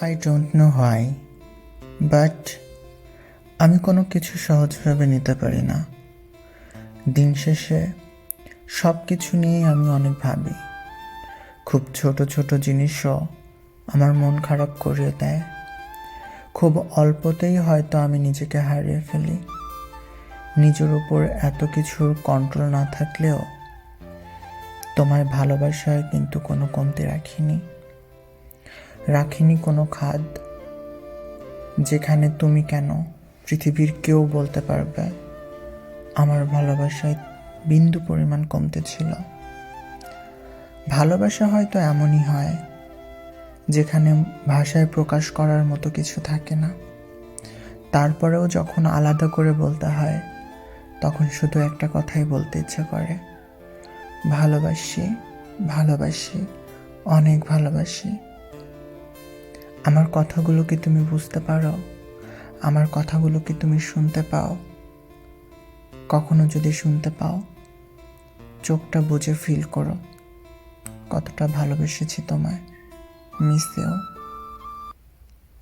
I don't know why but আমি কোনো কিছু সহজভাবে নিতে পারি না। দিন শেষে সব কিছু নিয়েই আমি অনেক ভাবি। খুব ছোট ছোট জিনিসও আমার মন খারাপ করিয়ে দেয়। খুব অল্পতেই হয়তো আমি নিজেকে হারিয়ে ফেলি। নিজের উপর এত কিছুর কন্ট্রোল না থাকলেও তোমায় ভালোবাসায় কিন্তু কোনো কমতি রাখিনি। রাখিনি কোনো খাদ, যেখানে তুমি কেন পৃথিবীর কেউ বলতে পারবে? আমার ভালোবাসায় বিন্দু পরিমাণ কমতে ছিল। ভালোবাসা হয়তো এমনই হয়, যেখানে ভাষায় প্রকাশ করার মতো কিছু থাকে না। তারপরেও যখন আলাদা করে বলতে হয়, তখন শুধু একটা কথাই বলতে ইচ্ছে করে। ভালোবাসি ভালোবাসি, অনেক ভালোবাসি। আমার কথাগুলো কি তুমি বুঝতে পারো? আমার কথাগুলো কি তুমি শুনতে পাও? কখনো যদি শুনতে পাও, চোখটা বুঝে ফিল করো। কতটা ভালোবেসেছি তোমায়। মিস